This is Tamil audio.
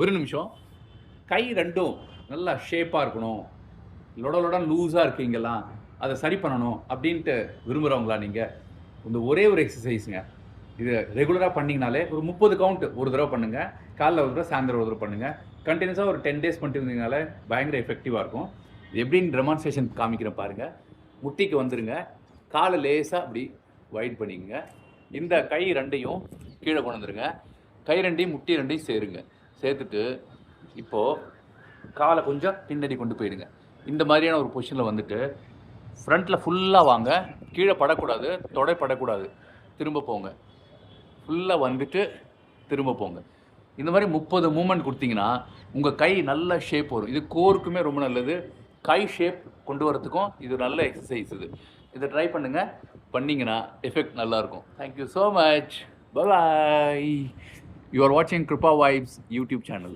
ஒரு நிமிஷம். கை ரெண்டும் நல்லா ஷேப்பாக இருக்கணும். லொட லொடன் லூஸாக இருக்கீங்களா அதை சரி பண்ணணும் அப்படின்ட்டு விரும்புகிறவங்களா நீங்கள் இந்த ஒரே ஒரு எக்ஸசைஸுங்க இது ரெகுலராக பண்ணிங்கனாலே ஒரு முப்பது கவுண்ட் ஒரு தடவை பண்ணுங்கள் காலைல ஒரு தடவை சாயந்தரம் ஒரு தடவை பண்ணுங்கள் கண்டினியூஸாக ஒரு டென் டேஸ் பண்ணிட்டு இருந்தீங்கனாலே பயங்கர எஃபெக்டிவாக இருக்கும். எப்படின்னு ரெமான்ஸ்ட்ரேஷன் காமிக்கிறேன் பாருங்கள் முட்டிக்கு வந்துடுங்க காலை லேசாக அப்படி வைட் பண்ணிக்கங்க. இந்த கை ரெண்டையும் கீழே கொண்டு வந்துருங்க. கை ரெண்டையும் முட்டி ரெண்டையும் சேருங்க. சேர்த்துட்டு இப்போது காலை கொஞ்சம் பின்னாடி கொண்டு போயிடுங்க. இந்த மாதிரியான ஒரு பொசிஷனில் வந்துட்டு ஃப்ரண்ட்டில் ஃபுல்லாக வாங்க. கீழே படக்கூடாது தொடை படக்கூடாது. திரும்ப போங்க. ஃபுல்லாக வந்துட்டு திரும்ப போங்க. இந்த மாதிரி முப்பது மூமெண்ட் கொடுத்தீங்கன்னா உங்கள் கை நல்ல ஷேப் வரும். இது கோருக்குமே ரொம்ப நல்லது. கை ஷேப் கொண்டு வரதுக்கும் இது நல்ல எக்ஸசைஸ் இது. இதை ட்ரை பண்ணுங்கள் பண்ணிங்கன்னா எஃபெக்ட் நல்லாயிருக்கும் thank you so much bye You are watching Krupa Vibes YouTube channel.